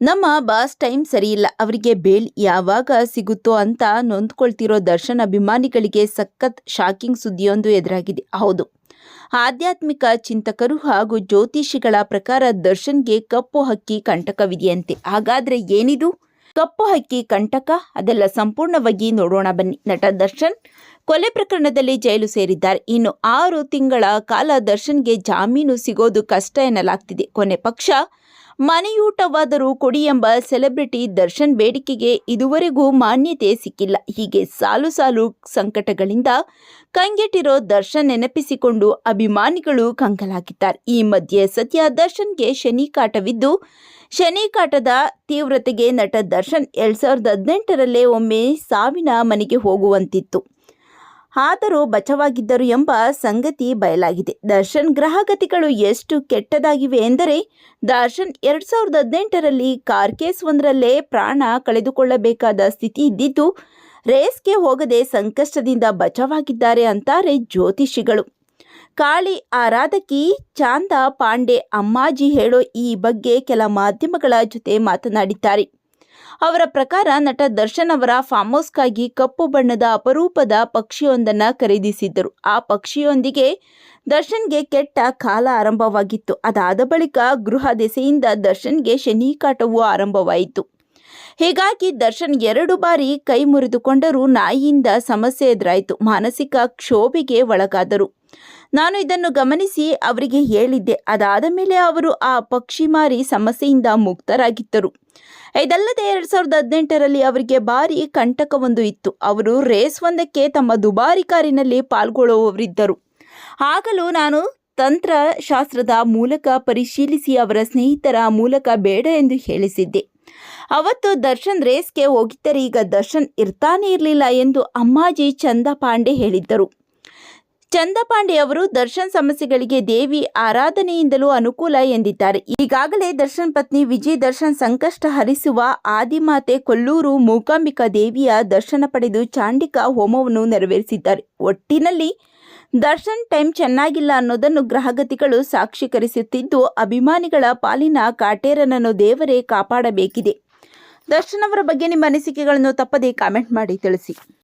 ನಮ್ಮ boss time ಸರಿಯಿಲ್ಲ ಅವರಿಗೆ ಬೇಲ್ ಯಾವಾಗ ಸಿಗುತ್ತೋ ಅಂತ ನೊಂದ್ಕೊಳ್ತಿರೋ ದರ್ಶನ್ ಅಭಿಮಾನಿಗಳಿಗೆ ಸಖತ್ ಶಾಕಿಂಗ್ ಸುದ್ದಿಯೊಂದು ಎದುರಾಗಿದೆ. ಹೌದು. ಆಧ್ಯಾತ್ಮಿಕ ಚಿಂತಕರು ಹಾಗೂ ಜ್ಯೋತಿಷಿಗಳ ಪ್ರಕಾರ ದರ್ಶನ್ಗೆ ಕಪ್ಪು ಹಕ್ಕಿ ಕಂಟಕವಿದೆಯಂತೆ. ಹಾಗಾದ್ರೆ ಏನಿದು? ಕಪ್ಪು ಹಕ್ಕಿ ಕಂಟಕ? ಅದೆಲ್ಲ ಸಂಪೂರ್ಣವಾಗಿ ನೋಡೋಣ ಬನ್ನಿ. ನಟ ದರ್ಶನ್ ಕೊಲೆ ಪ್ರಕರಣದಲ್ಲಿ ಜೈಲು ಸೇರಿದ್ದಾರೆ. ಇನ್ನು ಆರು ತಿಂಗಳ ಕಾಲ ದರ್ಶನ್ಗೆ ಜಾಮೀನು ಸಿಗೋದು ಕಷ್ಟ ಎನ್ನಲಾಗ್ತಿದೆ. ಕೊನೆ ಪಕ್ಷ ಮನೆಯೂಟವಾದರೂ ಕೊಡಿ ಎಂಬ ಸೆಲೆಬ್ರಿಟಿ ದರ್ಶನ್ ಬೇಡಿಕೆಗೆ ಇದುವರೆಗೂ ಮಾನ್ಯತೆ ಸಿಕ್ಕಿಲ್ಲ. ಹೀಗೆ ಸಾಲು ಸಾಲು ಸಂಕಟಗಳಿಂದ ಕಂಗೆಟ್ಟಿರೋ ದರ್ಶನ್ ನೆನಪಿಸಿಕೊಂಡು ಅಭಿಮಾನಿಗಳು ಕಂಗಲಾಗಿದ್ದಾರೆ. ಈ ಮಧ್ಯೆ ಸದ್ಯ ದರ್ಶನ್ಗೆ ಶನಿ ಕಾಟವಿದ್ದು, ಶನಿ ಕಾಟದ ತೀವ್ರತೆಗೆ ನಟ ದರ್ಶನ್ ಎರಡ್ ಸಾವಿರದ ಹದಿನೆಂಟರಲ್ಲೇ ಒಮ್ಮೆ ಸಾವಿನ ಮನೆಗೆ ಹೋಗುವಂತಿತ್ತು. ಆದರೂ ಬಚವಾಗಿದ್ದರು ಎಂಬ ಸಂಗತಿ ಬಯಲಾಗಿದೆ. ದರ್ಶನ್ ಗ್ರಹಗತಿಗಳು ಎಷ್ಟು ಕೆಟ್ಟದಾಗಿವೆ ಎಂದರೆ, ದರ್ಶನ್ ಎರಡು ಸಾವಿರದ ಹದಿನೆಂಟರಲ್ಲಿ ಕಾರ್ ಕೇಸ್ ಒಂದರಲ್ಲೇ ಪ್ರಾಣ ಕಳೆದುಕೊಳ್ಳಬೇಕಾದ ಸ್ಥಿತಿ ಇದ್ದಿದ್ದು, ರೇಸ್ಗೆ ಹೋಗದೆ ಸಂಕಷ್ಟದಿಂದ ಬಚಾವಾಗಿದ್ದಾರೆ ಅಂತಾರೆ ಜ್ಯೋತಿಷಿಗಳು. ಕಾಳಿ ಆರಾಧಕಿ ಚಾಂದ ಪಾಂಡೆ ಅಮ್ಮಾಜಿ ಹೇಳೋ ಈ ಬಗ್ಗೆ ಕೆಲ ಮಾಧ್ಯಮಗಳ ಜೊತೆ ಮಾತನಾಡಿದ್ದಾರೆ. ಅವರ ಪ್ರಕಾರ ನಟ ದರ್ಶನ್ ಅವರ ಫಾರ್ಮ್ ಹೌಸ್ಗಾಗಿ ಕಪ್ಪು ಬಣ್ಣದ ಅಪರೂಪದ ಪಕ್ಷಿಯೊಂದನ್ನ ಖರೀದಿಸಿದ್ದರು. ಆ ಪಕ್ಷಿಯೊಂದಿಗೆ ದರ್ಶನ್ಗೆ ಕೆಟ್ಟ ಕಾಲ ಆರಂಭವಾಗಿತ್ತು. ಅದಾದ ಬಳಿಕ ಗೃಹ ದೆಸೆಯಿಂದ ದರ್ಶನ್ಗೆ ಶನಿಕಾಟವು ಆರಂಭವಾಯಿತು. ಹೀಗಾಗಿ ದರ್ಶನ್ ಎರಡು ಬಾರಿ ಕೈ ಮುರಿದುಕೊಂಡರೂ ನಾಯಿಯಿಂದ ಸಮಸ್ಯೆ ಎದುರಾಯಿತು. ಮಾನಸಿಕ ಕ್ಷೋಭೆಗೆ ಒಳಗಾದರು. ನಾನು ಇದನ್ನು ಗಮನಿಸಿ ಅವರಿಗೆ ಹೇಳಿದ್ದೆ. ಅದಾದ ಮೇಲೆ ಅವರು ಆ ಪಕ್ಷಿ ಮಾರಿ ಸಮಸ್ಯೆಯಿಂದ ಮುಕ್ತರಾಗಿದ್ದರು. ಇದಲ್ಲದೆ ಎರಡ್ ಸಾವಿರದ ಹದಿನೆಂಟರಲ್ಲಿ ಅವರಿಗೆ ಭಾರಿ ಕಂಟಕವೊಂದು ಇತ್ತು. ಅವರು ರೇಸ್ ಒಂದಕ್ಕೆ ತಮ್ಮ ದುಬಾರಿ ಕಾರಿನಲ್ಲಿ ಪಾಲ್ಗೊಳ್ಳುವವರಿದ್ದರು. ಆಗಲೂ ನಾನು ತಂತ್ರಶಾಸ್ತ್ರದ ಮೂಲಕ ಪರಿಶೀಲಿಸಿ ಅವರ ಸ್ನೇಹಿತರ ಮೂಲಕ ಬೇಡ ಎಂದು ಹೇಳಿಸಿದ್ದೆ. ಅವತ್ತು ದರ್ಶನ್ ರೇಸ್ಗೆ ಹೋಗಿದ್ದರೆ ಈಗ ದರ್ಶನ್ ಇರ್ತಾನೆ ಇರಲಿಲ್ಲ ಎಂದು ಅಮ್ಮಾಜಿ ಚಂದ ಪಾಂಡೆ ಹೇಳಿದ್ದರು. ಚಂದಪಾಂಡೆ ಅವರು ದರ್ಶನ್ ಸಮಸ್ಯೆಗಳಿಗೆ ದೇವಿ ಆರಾಧನೆಯಿಂದಲೂ ಅನುಕೂಲ ಎಂದಿದ್ದಾರೆ. ಈಗಾಗಲೇ ದರ್ಶನ್ ಪತ್ನಿ ವಿಜಯ್ ದರ್ಶನ್ ಸಂಕಷ್ಟ ಹರಿಸುವ ಆದಿಮಾತೆ ಕೊಲ್ಲೂರು ಮೂಕಾಂಬಿಕಾ ದೇವಿಯ ದರ್ಶನ ಪಡೆದು ಚಾಂಡಿಕಾ ಹೋಮವನ್ನು ನೆರವೇರಿಸಿದ್ದಾರೆ. ಒಟ್ಟಿನಲ್ಲಿ ದರ್ಶನ್ ಟೈಮ್ ಚೆನ್ನಾಗಿಲ್ಲ ಅನ್ನೋದನ್ನು ಗ್ರಹಗತಿಗಳು ಸಾಕ್ಷೀಕರಿಸುತ್ತಿದ್ದು, ಅಭಿಮಾನಿಗಳ ಪಾಲಿನ ಕಾಟೇರನನ್ನು ದೇವರೇ ಕಾಪಾಡಬೇಕಿದೆ. ದರ್ಶನ್ ಅವರ ಬಗ್ಗೆ ನಿಮ್ಮ ಅನಿಸಿಕೆಗಳನ್ನು ತಪ್ಪದೇ ಕಾಮೆಂಟ್ ಮಾಡಿ ತಿಳಿಸಿ.